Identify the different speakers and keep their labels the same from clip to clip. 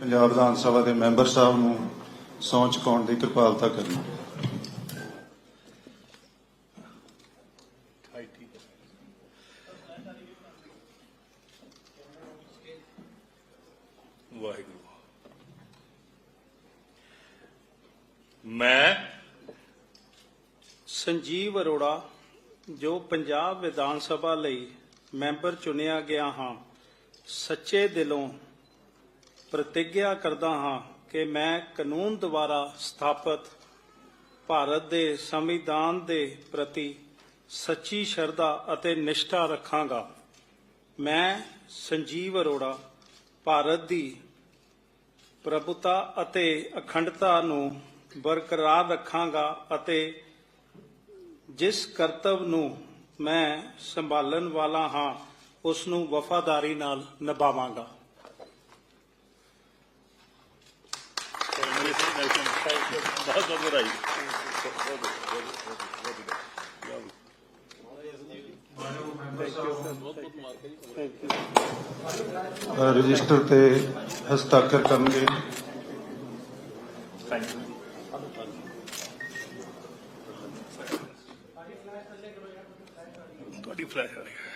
Speaker 1: ਪੰਜਾਬ ਵਿਧਾਨ ਸਭਾ ਦੇ ਮੈਂਬਰ ਸਾਹਿਬ ਨੂੰ ਸਹੁੰ ਚੁਕਾਉਣ ਦੀ ਕਿਰਪਾਲਤਾ ਕਰਨੀ।
Speaker 2: ਵਾਹਿਗੁਰੂ। ਮੈਂ
Speaker 3: ਸੰਜੀਵ ਅਰੋੜਾ, ਜੋ ਪੰਜਾਬ ਵਿਧਾਨ ਸਭਾ ਲਈ ਮੈਂਬਰ ਚੁਣਿਆ ਗਿਆ ਹਾਂ, ਸੱਚੇ ਦਿਲੋਂ ਪ੍ਰਤੀਗਿਆ ਕਰਦਾ ਹਾਂ ਕਿ ਮੈਂ ਕਾਨੂੰਨ ਦੁਆਰਾ ਸਥਾਪਿਤ ਭਾਰਤ ਦੇ ਸੰਵਿਧਾਨ ਦੇ ਪ੍ਰਤੀ ਸੱਚੀ ਸ਼ਰਧਾ ਅਤੇ ਨਿਸ਼ਠਾ ਰੱਖਾਂਗਾ। ਮੈਂ ਸੰਜੀਵ ਅਰੋੜਾ, ਭਾਰਤ ਦੀ ਪ੍ਰਭੁਤਾ ਅਤੇ ਅਖੰਡਤਾ ਨੂੰ ਬਰਕਰਾਰ ਰੱਖਾਂਗਾ ਅਤੇ ਜਿਸ ਕਰਤੱਵ ਨੂੰ ਮੈਂ ਸੰਭਾਲਣ ਵਾਲਾ ਹਾਂ, ਉਸ ਨੂੰ ਵਫਾਦਾਰੀ ਨਾਲ ਨਿਭਾਵਾਂਗਾ।
Speaker 2: ਬਹੁਤ ਬਹੁਤ ਵਧਾਈ
Speaker 1: ਰਜਿਸਟਰ ਤੇ ਹਸਤਾਖਰ ਕਰਨਗੇ।
Speaker 2: ਥੈਂਕ ਯੂ ਤੁਹਾਡੀ ਫਲੈਸ਼ ਆ ਰਹੀ ਹੈ।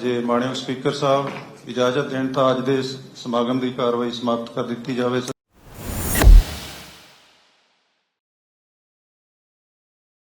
Speaker 1: ਜੇ ਮਾਣਯੋਗ ਸਪੀਕਰ ਸਾਹਿਬ ਇਜਾਜ਼ਤ ਦੇਣ ਤਾਂ ਅੱਜ ਦੇ ਸਮਾਗਮ ਦੀ ਕਾਰਵਾਈ ਸਮਾਪਤ ਕਰ ਦਿੱਤੀ ਜਾਵੇ